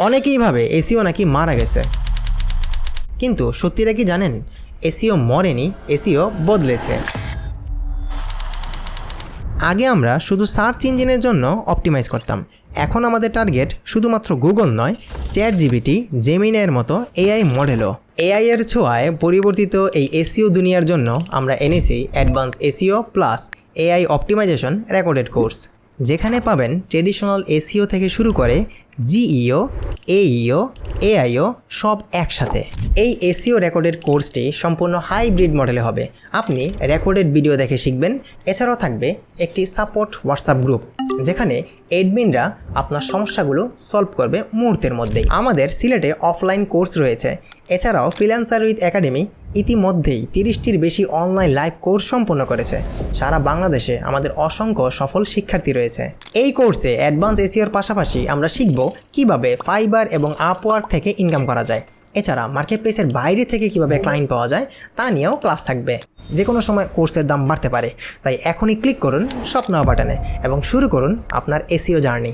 অনেকেই ভাবে এসিও নাকি মারা গেছে। কিন্তু সত্যিটা কি জানেন? এসিও মরেনি, এসিও বদলেছে। আগে আমরা শুধু সার্চ ইঞ্জিনের জন্য অপটিমাইজ করতাম। এখন আমাদের টার্গেট শুধুমাত্র গুগল নয় চ্যাট জিবিটি জেমিনের মতো এআই মডেলও। এআই এর ছোঁয়ায় পরিবর্তিত এই এসিও দুনিয়ার জন্য আমরা এনেছি advance SEO plus AI optimization recorded course. যেখানে পাবেন ট্রেডিশনাল এসিও থেকে শুরু করে জিইও এইও এআইও সব একসাথে। এই এসিও রেকর্ডের কোর্সটি সম্পূর্ণ হাইব্রিড মডেলে হবে। আপনি রেকর্ডেড ভিডিও দেখে শিখবেন। এছাড়াও থাকবে একটি সাপোর্ট হোয়াটসঅ্যাপ গ্রুপ, যেখানে এডমিনরা আপনার সমস্যাগুলো সলভ করবে মুহূর্তের মধ্যেই। আমাদের সিলেটে অফলাইন কোর্স রয়েছে। এছাড়াও ফ্রিল্যান্সার উইথ একাডেমি ইতিমধ্যেই তিরিশটির বেশি অনলাইন লাইভ কোর্স সম্পন্ন করেছে। সারা বাংলাদেশে আমাদের অসংখ্য সফল শিক্ষার্থী রয়েছে। এই কোর্সে অ্যাডভান্স এসিওর পাশাপাশি আমরা শিখব কীভাবে ফাইবার এবং আপওয়ার্ক থেকে ইনকাম করা যায়। এছাড়া মার্কেট প্লেসের বাইরে থেকে কীভাবে ক্লায়েন্ট পাওয়া যায়, তা নিয়েও ক্লাস থাকবে। যে কোনো সময় কোর্সের দাম বাড়তে পারে। তাই এখনই ক্লিক করুন স্বপ্ন বাটনে এবং শুরু করুন আপনার এসিও জার্নি।